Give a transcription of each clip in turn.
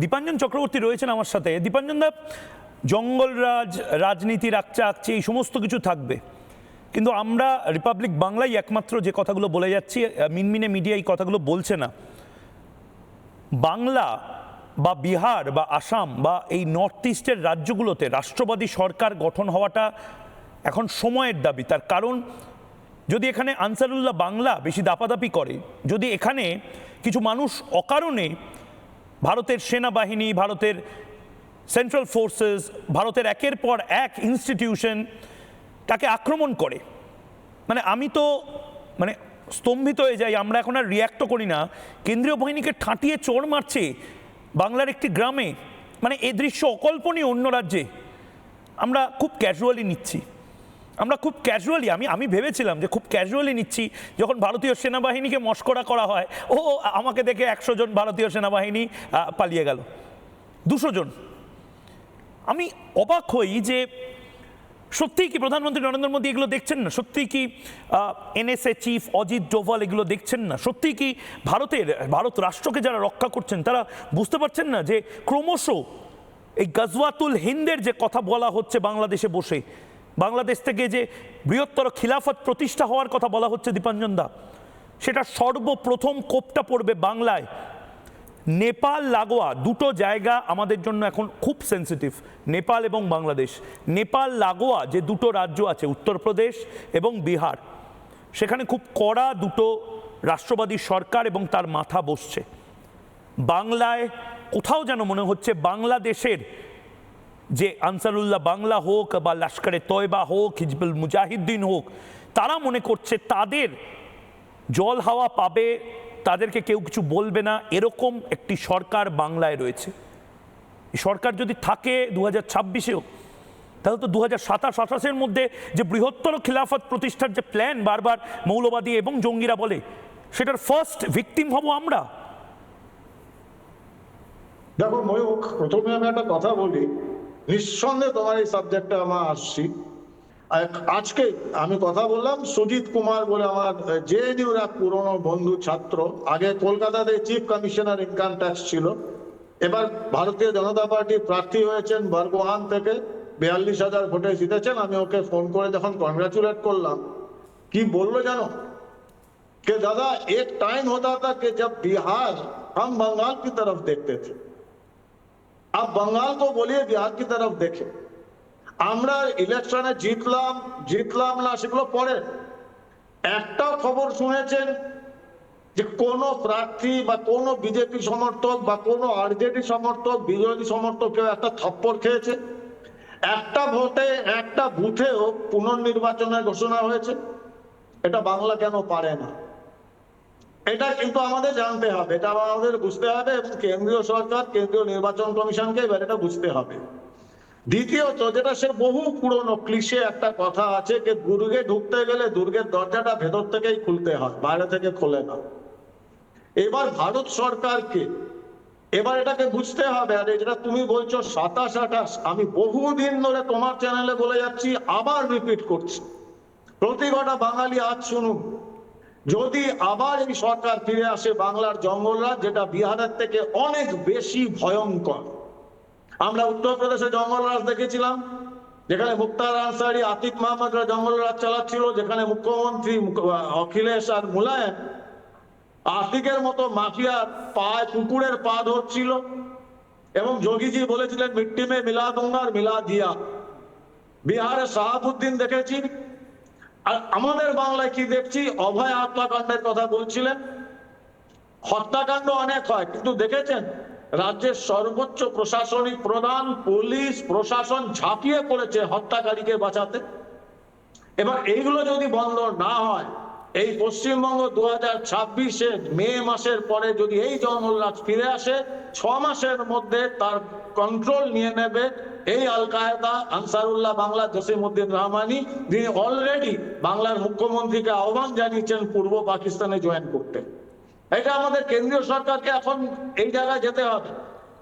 দীপাঞ্জন চক্রবর্তী রয়েছেন আমার সাথে। দীপাঞ্জন দা জঙ্গলরাজ রাজনীতি আঁকছে এই সমস্ত কিছু থাকবে। কিন্তু আমরা রিপাবলিক বাংলায় একমাত্র যে কথাগুলো বলে যাচ্ছি মিনমিনে মিডিয়া এই কথাগুলো বলছে না। বাংলা বা বিহার বা আসাম বা এই নর্থ ইস্টের রাজ্যগুলোতে রাষ্ট্রবাদী সরকার গঠন হওয়াটা এখন সময়ের দাবি। তার কারণ, যদি এখানে আনসারুল্লাহ বাংলা বেশি দাপাদাপি করে, যদি এখানে কিছু মানুষ অকারণে ভারতের সেনাবাহিনী, ভারতের সেন্ট্রাল ফোর্সেস ভারতের একের পর এক ইনস্টিটিউশন তাকে আক্রমণ করে। মানে আমি তো মানে স্তম্ভিত হয়ে যাই, আমরা এখন আর রিয়্যাক্টও করি না। কেন্দ্রীয় বাহিনীকে ঠাঁটিয়ে চোর মারছে বাংলার একটি গ্রামে। মানে এ দৃশ্য অকল্পনীয় অন্য রাজ্যে। আমরা খুব ক্যাজুয়ালি নিচ্ছি। আমরা খুব ক্যাজুয়ালি আমি আমি ভেবেছিলাম যে খুব ক্যাজুয়ালি নিচ্ছি, যখন ভারতীয় সেনাবাহিনীকে মস্করা করা হয়, ও আমাকে দেখে একশো জন ভারতীয় সেনাবাহিনী পালিয়ে গেল। দুশো জন। আমি অবাক হই যে সত্যিই কি প্রধানমন্ত্রী নরেন্দ্র মোদী এগুলো দেখছেন না? সত্যিই কি এনএসএ চিফ অজিত ডোভাল এগুলো দেখছেন না? সত্যিই কি ভারতের, ভারত রাষ্ট্রকে যারা রক্ষা করছেন, তারা বুঝতে পারছেন না যে ক্রমশ এই গজওয়াতুল হিন্দের যে কথা বলা হচ্ছে বাংলাদেশে বসে বাংলাদেশ থেকে যে বৃহত্তর খিলাফত প্রতিষ্ঠা হওয়ার কথা বলা হচ্ছে দীপাঞ্জন দা, সেটা সর্বপ্রথম কোপটা পড়বে বাংলায়। নেপাল, লাগোয়া দুটো জায়গা আমাদের জন্য এখন খুব সেন্সিটিভ নেপাল এবং বাংলাদেশ। নেপাল, লাগোয়া যে দুটো রাজ্য আছে, উত্তরপ্রদেশ এবং বিহার, সেখানে খুব কড়া দুটো রাষ্ট্রবাদী সরকার এবং তার মাথা বসছে। বাংলায় কোথাও যেন মনে হচ্ছে বাংলাদেশের যে আনসারুল্লাহ বাংলা হোক বা লস্করে তয়বা হোক, হিজবুল মুজাহিদ্দিন হোক, তারা মনে করছে তাদের জল হাওয়া পাবে, তাদেরকে কেউ কিছু বলবে না। এরকম একটি সরকার বাংলায় রয়েছে। সরকার যদি থাকে দু হাজার ছাব্বিশেও, তাহলে তো দু হাজার সাতাশ, আঠাশের মধ্যে যে বৃহত্তর খিলাফত প্রতিষ্ঠার যে প্ল্যান বারবার মৌলবাদী এবং জঙ্গিরা বলে, সেটার ফার্স্ট ভিকটিম হব আমরা। দেখো ময়ূক প্রথমে আমি একটা কথা বলি। নিঃসন্দেহে তোমার এই সাবজেক্টে আমার আসছি এক- আজকে আমি কথা বললাম সুজিত কুমার বলে আমার জেএনইউর এক পুরনো বন্ধু ছাত্র আগে কলকাতাতে চিফ কমিশনার ইনকাম ট্যাক্স ছিল এবার ভারতীয় জনতা পার্টি প্রার্থী হয়েছেন বর্গোহান থেকে বিয়াল্লিশ হাজার ভোটে জিতেছেন আমি ওকে ফোন করে যখন কংগ্রেচুলেট করলাম কি বললো জানো कि दादा एक टाइम होता था कि जब बिहार हम बंगाल की तरफ देखते थे अब बंगाल को बोलिए बिहार की तरफ देखे আমরা ইলেকশনে জিতলাম জিতলাম না সেগুলো পরে একটা খবর শুনেছেন যে কোন প্রার্থী বা কোন বিজেপি সমর্থক বা কোন আরজেডি সমর্থক বিরোধী সমর্থক কেউ একটা থপ্পড় খেয়েছে একটা ভোটে একটা বুথেও পুনর্নির্বাচনের ঘোষণা হয়েছে এটা বাংলা কেন পারে না এটা কিন্তু আমাদের জানতে হবে, এটা আমাদের বুঝতে হবে এবং কেন্দ্রীয় সরকার, কেন্দ্রীয় নির্বাচন কমিশনকে এবার এটা বুঝতে হবে। দ্বিতীয়ত, যেটা সে বহু পুরনো ক্লিশে একটা কথা আছে যে দুর্গে ঢুকতে গেলে দুর্গের দরজাটা ভেতর থেকেই খুলতে হয়, বাইরে থেকে খোলে না। এবার ভারত সরকারকে, এবার এটাকে বুঝতে হবে, আর যেটা তুমি বলছো সাতাশ আঠাশ, আমি বহুদিন ধরে তোমার চ্যানেলে বলে যাচ্ছি, আবার রিপিট করছি। প্রতি বাঙালি আজ শুনুন যদি আবার এই সরকার ফিরে আসে বাংলার জঙ্গলরাজ যেটা বিহারের থেকে অনেক বেশি ভয়ঙ্কর। আমরা উত্তরপ্রদেশে জঙ্গলরাজ দেখেছিলাম, যেখানে মুক্তার আনসারি, আতিক মাহমুদরা জঙ্গলরাজ চালাচ্ছিল, যেখানে মুখ্যমন্ত্রী মুখ- অখিলেশ আর মুলায়ম আতিকের মতো মাফিয়ার পায়, কুকুরের পা ধরছিল। এবং যোগীজি বলেছিলেন, মিট্টি মে মিলা দুঙ্গার মিলা দিয়া বিহারে শাহাবুদ্দিন দেখেছি আর আমাদের বাংলায় কি দেখছি? অভয় হত্যাকাণ্ডের কথা বলছিলেন। হত্যাকাণ্ড অনেক হয়, কিন্তু দেখেছেন? রাজ্যের সর্বোচ্চ প্রশাসনিক প্রধান, পুলিশ, প্রশাসন ঝাঁপিয়ে পড়েছে হত্যাকারীকে বাঁচাতে। এবার এইগুলো যদি বন্ধ না হয় এই পশ্চিমবঙ্গ দু হাজার ছাব্বিশে মে মাসের পরে যদি এই জঙ্গলরাজ ফিরে আসে, ছ মাসের মধ্যে তার কন্ট্রোল নিয়ে নেবে এই আল কায়দা, আনসারুল্লাহ বাংলা জসিমউদ্দিন রহমানি, যিনি অলরেডি বাংলার মুখ্যমন্ত্রীকে আহ্বান জানিয়েছেন পূর্ব পাকিস্তানে জয়েন করতে। এটা আমাদের কেন্দ্রীয় সরকারকে এখন এই জায়গায় যেতে হবে।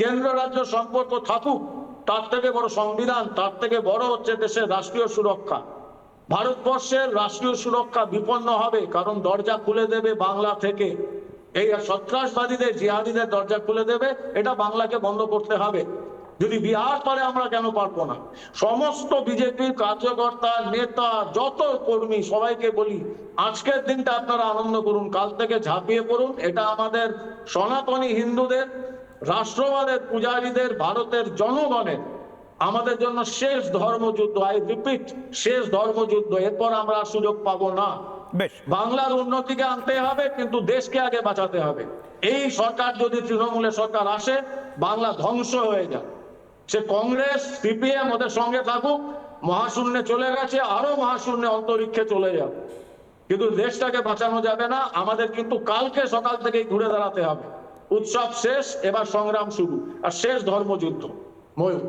কেন্দ্র রাজ্য সম্পর্ক থাকুক, তার থেকে বড় সংবিধান, তার থেকে বড় হচ্ছে দেশের রাষ্ট্রীয় সুরক্ষা। ভারতবর্ষের রাষ্ট্রীয় সুরক্ষা বিপন্ন হবে, কারণ দরজা খুলে দেবে বাংলা থেকে। এই সন্ত্রাসবাদীদের, জিহাদিদের দরজা খুলে দেবে, এটা বাংলাকে বন্ধ করতে হবে। যদি বিহার পারে, আমরা কেন পারব না? সমস্ত বিজেপির কার্যকর্তা, নেতা, যত কর্মী, সবাইকে বলি, আজকের দিনটা আপনারা আনন্দ করুন, কাল থেকে ঝাঁপিয়ে পড়ুন। এটা আমাদের সনাতনী হিন্দুদের, রাষ্ট্রবাদের পূজারীদের, ভারতের জনগণের আমাদের জন্য শেষ ধর্মযুদ্ধ আই রিপিট শেষ ধর্মযুদ্ধ। এরপর আমরা সুযোগ পাবো না। বেশ। বাংলার উন্নতিকে আনতে হবে কিন্তু দেশকে আগে বাঁচাতে হবে। এই সরকার যদি তৃণমূলের সরকার আসে বাংলা ধ্বংস হয়ে যায় সে কংগ্রেস সিপিএম ওদের সঙ্গে থাকুক মহাশূন্যে চলে গেছে আরও মহাশূন্যে অন্তরিক্ষে চলে যাবে। কিন্তু দেশটাকে বাঁচানো যাবে না আমাদের কিন্তু কালকে সকাল থেকেই ঘুরে দাঁড়াতে হবে। উৎসব শেষ এবার সংগ্রাম শুরু। আর শেষ ধর্মযুদ্ধ। ময়ূক